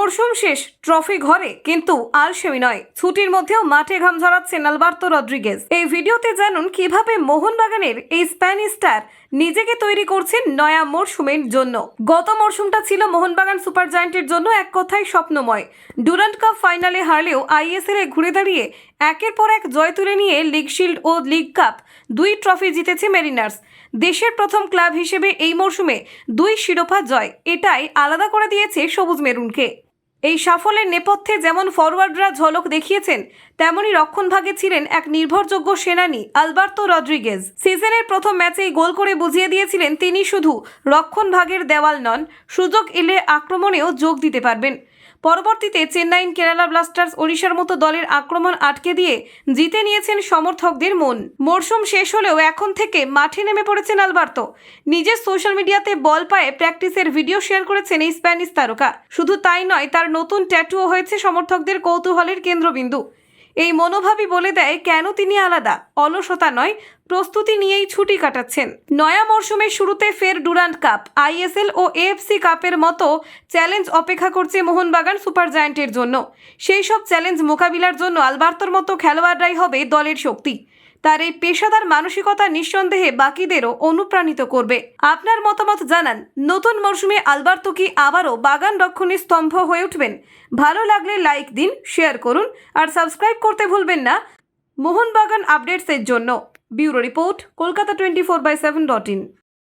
মরশুম শেষ, ট্রফি ঘরে, কিন্তু আলসেমি নয়। ছুটির মধ্যেও মাঠে ঘাম ঝরাচ্ছেন আলবার্তো রদ্রিগেজ। এই ভিডিওতে জানুন কীভাবে মোহনবাগানের এই স্প্যানিশ স্টার নিজেকে তৈরি করছেন নয়া মরশুমের জন্য। গত মরশুমটা ছিল মোহনবাগান সুপার জায়ান্টের জন্য এক কথায় স্বপ্নময়। ডুরান্ট কাপ ফাইনালে হারলেও আইএসএল এ ঘুরে দাঁড়িয়ে একের পর এক জয় তুলে নিয়ে লিগ শিল্ড ও লিগ কাপ দুই ট্রফি জিতেছে মেরিনার্স দেশের প্রথম ক্লাব হিসেবে এই মরশুমে দুই শিরোপা জয়, এটাই আলাদা করে দিয়েছে সবুজ মেরুনকে। এই সাফল্যের নেপথ্যে যেমন ফরওয়ার্ডরা ঝলক দেখিয়েছেন, তেমনই রক্ষণভাগে ছিলেন এক নির্ভরযোগ্য সেনানি আলবার্তো রড্রিগেজ। সিজনের প্রথম ম্যাচেই গোল করে বুঝিয়ে দিয়েছিলেন তিনি শুধু রক্ষণভাগের দেওয়াল নন, সুযোগ এলে আক্রমণেও যোগ দিতে পারবেন। পরবর্তীতে চেন্নাইন কেরালা ব্লাস্টার্স ওড়িশার মতো দলের আক্রমণ আটকে দিয়ে জিতে নিয়েছেন সমর্থকদের মন। মরশুম শেষ হলেও এখন থেকে মাঠে নেমে পড়েছেন আলবার্তো। নিজের সোশ্যাল মিডিয়াতে বল পায়ে প্র্যাকটিসের ভিডিও শেয়ার করেছেন এই স্প্যানিশ তারকা। শুধু তাই নয়, তার নতুন ট্যাটুও হয়েছে সমর্থকদের কৌতূহলের কেন্দ্রবিন্দু। এই মনোভাবই বলে দেয় কেন তিনি আলাদা? অলসতা নয়, প্রস্তুতি নিয়েই ছুটি কাটাচ্ছেন। নয়া মরশুমের শুরুতে ফের ডুরান্ট কাপ। আইএসএল ও এএফসি কাপের মতো চ্যালেঞ্জ অপেক্ষা করছে মোহনবাগান সুপার জায়ান্টের জন্য। সেই সব চ্যালেঞ্জ মোকাবিলার জন্য আলবার্তর মতো খেলোয়াড়রাই হবে দলের শক্তি। তার এই পেশাদার মানসিকতা নিঃসন্দেহে বাকিদেরও অনুপ্রাণিত করবে। আপনার মতামত জানান। নতুন মরশুমে আলবার্তো কি আবারও বাগান রক্ষণে স্তম্ভ হয়ে উঠবেন? ভালো লাগলে লাইক দিন, শেয়ার করুন, আর সাবস্ক্রাইব করতে ভুলবেন না। মোহনবাগান আপডেটসের জন্য। Bureau report, Kolkata twenty four by seven dot in.